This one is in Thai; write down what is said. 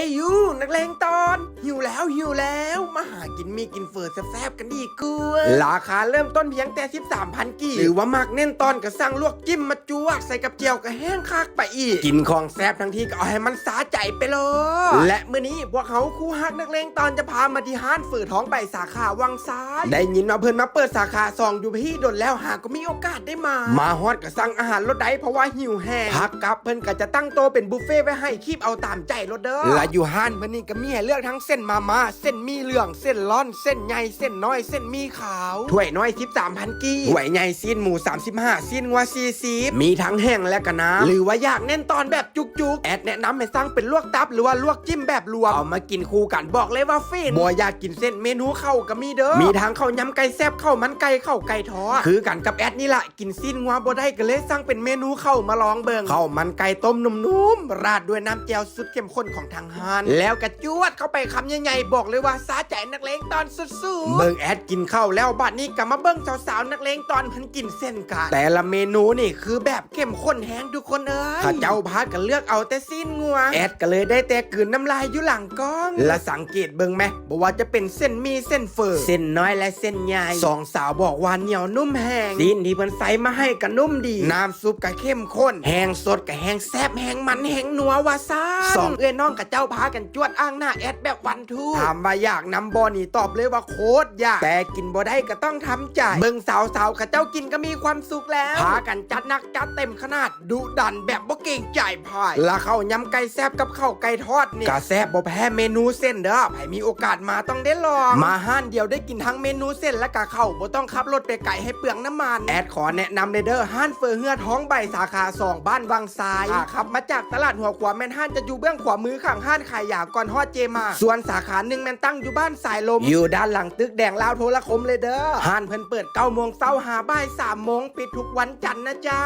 ฮ้ยยูนักเลงตอน หิวแล้วหิวแล้ว มาหากินมีกินเฟิร์แซ่บๆกันดีกว่าราคาเริ่มต้นเพียงแต่ 13,000กีบหรือว่ามักเน้นตอนก็สั่งลวกจิ้มมาจวกใส่กับเจียวก็แห้งคักไปอีก กินของแซ่บทั้งทีก็เอาให้มันสาใจไปเลยและเมื่อนี้พวกเขาคู่ฮักนักเลงตอนจะพามาที่ห้านฝือท้องใบสาขาวังซ้าย ได้ยินมาเพิ่นมาเปิดสาขาซองอยู่พี่ดนแล้วหากก็มีโอกาสได้มา มาฮอดก็สั่งอาหารรถได้เพราะว่าหิวแห้งพักกับเพิ่นก็จะตั้งโตเป็นบุฟเฟ่ไว้ให้คีบเอาตามใจรถเด้อและอยู่ห้านเพิ่นนี่ก็มีให้เลือกทั้งเส้นมาม่าเส้นมีเหลือง เส้นร้อน เส้นใหญ่ เส้นน้อย เส้นมีขาว ถ้วยน้อย13,000กีถ้วยใหญ่ซีนหมู 35ซีนงัว40มีทั้งแห้งและก็น้ำหรือว่าอยากเน้นตอนแบบจุกๆ แอดแนะนำให้สั่งเป็นลวกตับหรือว่าลวกจิ้มแบบรวม เอามากินคู่กันบอกเลยว่าฟินบัวอยากกินเส้นเมนูเข้าก็มีเด้อ มีทั้งข้าวยำไก่แซ่บข้าวมันไก่ข้าวไก่ทอดคือกันกับแอดนี่แหละกินซีนงัวบ่ได้ก็เลยสั่งเป็นเมนูเข้ามาลองเบิงข้าวมันไก่ต้มนุ่มๆราดด้วยน้ำแจ่วสุดเข้มข้นของทางฮานแล้วกระจวดเข้าไปคำใหญ่ๆบอกเลยว่าสาใจนักเลงตอนสุดๆเบิงแอดกินข้าวแล้วบัดนี้ก็มาเบิงสาวๆนักเลงตอนเพันกินเส้นกันแต่ละเมนูนี่คือแบบเข้มข้นแห้งทุกคนเอ้ยข้าเจ้าพากันเลือกเอาแต่ซีนงัวแอดก็เลยได้แต่กลืนน้ำลายอยู่หลังกล้องและสังเกตเบิงไหมบอกว่าจะเป็นเส้นมีเส้นเฟอร์เส้นน้อยและเส้นใหญ่สองสาวบอกว่าเหนียวนุ่มแห้งซีนที่เพิ่นใส่มาให้ก็นุ่มดี น้ำซุปก็เข้มข้นแห้งสดก็แห้งแซ่บแห้งมันแห้งนัววาซาสองเอ้ยน้องกับเจ้าพากันจวดอ้างหน้าแอดแบบวันทูถามว่าอยากนำบอนี่ตอบเลยว่าโคตรอยาก แต่กินบ่ได้ก็ต้องทำใจเบิงสาวสาวๆกับเจ้ากินก็มีความสุขแล้วพากันจัดหนักจัดเต็มขนาดดุดันแบบบ่เก่งใจพายแล้วข้าวยำไก่แซ่บกับข้าวไก่ทอดนี่ก็แซ่บบ่แพ้เมนูเส้นเด้อใครมีโอกาสมาต้องได้ลอง มาห้านเดียวได้กินทั้งเมนูเส้นและกะข้าวบ่ต้องขับรถไปไกลให้เปลืองน้ำมัน แอดขอแนะนำเลยเด้อห้านเฟอร์เฮือท้องใบสาขาสองบ้านวังทรายอ่าขับมาจากตลาดหัวขวาแมนห้านจะอยู่เบื้องขวามือข้างห้านขายยาก่อนฮอดเจมา ส่วนสาขาหนึ่งแมนตั้งอยู่บ้านสายลม อยู่ด้านหลังตึกแดงลาวโทรคมเลยเด้อห้านเพิ่นเปิด9โมงเช้าหาบ่าย3โมงปิดทุกวันจันทร์นะจ๊ะ